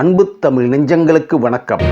அன்பு தமிழ் நெஞ்சங்களுக்கு வணக்கம்.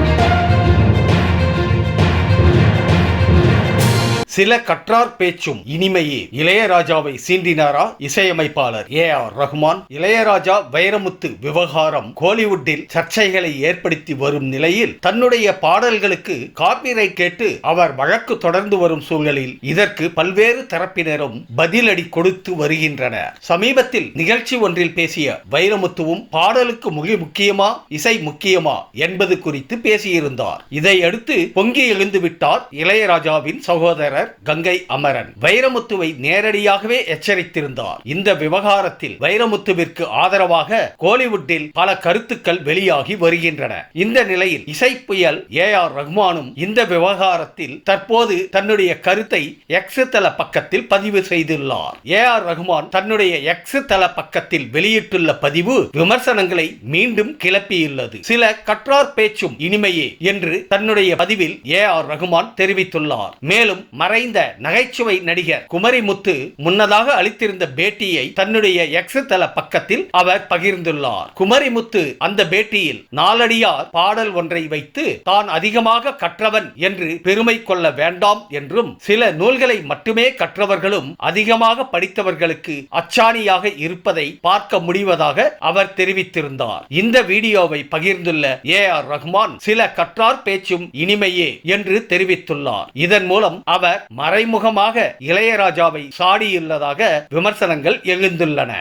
சில கற்றார் பேச்சும் இனிமையே. இளையராஜாவை சீண்டினாரா இசையமைப்பாளர் ஏ ஆர் ரஹ்மான் இளையராஜா வைரமுத்து விவகாரம் கோலிவுட்டில் சர்ச்சைகளை ஏற்படுத்தி வரும் நிலையில் தன்னுடைய பாடல்களுக்கு காப்பிரைட் கேட்டு அவர் வழக்கு தொடர்ந்து வரும் சூழலில் இதற்கு பல்வேறு தரப்பினரும் பதிலடி கொடுத்து வருகின்றனர். சமீபத்தில் நிகழ்ச்சி ஒன்றில் பேசிய வைரமுத்துவும் பாடலுக்கு மிக முக்கியமா இசை முக்கியமா என்பது குறித்து பேசியிருந்தார். இதையடுத்து பொங்கி எழுந்து விட்டார் இளையராஜாவின் சகோதரர் கங்கை அமரன் வைரமுத்துவை நேரடியாகவே எச்சரித்திருந்தார். இந்த விவகாரத்தில் வைரமுத்துவிற்கு ஆதரவாக கோலிவுட்டில் பல கருத்துக்கள் வெளியாகி வருகின்றன. இந்த நிலையில் இசை புயல் ஏ ஆர் ரஹ்மானும் இந்த விவகாரத்தில் தற்போது தன்னுடைய கருத்தை எக்ஸ் தள பக்கத்தில் பதிவு செய்துள்ளார். ஏ ஆர் ரஹ்மான் தன்னுடைய எக்ஸ் தள பக்கத்தில் வெளியிட்டுள்ள பதிவு விமர்சனங்களை மீண்டும் கிளப்பியுள்ளது. சில கற்றார் பேச்சும் இனிமையே என்று தன்னுடைய பதிவில் ஏ ஆர் ரகுமான் தெரிவித்துள்ளார். மேலும் மறைந்த நகைச்சுவை நடிகர் குமரிமுத்து முன்னதாக அளித்திருந்த பேட்டியை தன்னுடைய எக்ஸ் தள பக்கத்தில் அவர் பகிர்ந்துள்ளார். குமரிமுத்து அந்த பேட்டியில் நாலடியார் பாடல் ஒன்றை வைத்து தான் அதிகமாக கற்றவன் என்று பெருமை கொள்ள வேண்டாம் என்றும் சில நூல்களை மட்டுமே கற்றவர்களும் அதிகமாக படித்தவர்களுக்கு அச்சாணியாக இருப்பதை பார்க்க முடிவதாக அவர் தெரிவித்திருந்தார். இந்த வீடியோவை பகிர்ந்துள்ள ஏ ஆர் ரஹ்மான் சில கற்றார் பேச்சும் இனிமையே என்று தெரிவித்துள்ளார். இதன் மூலம் அவர் மறைமுகமாக இளையராஜாவை சாடியுள்ளதாக விமர்சனங்கள் எழுந்துள்ளன.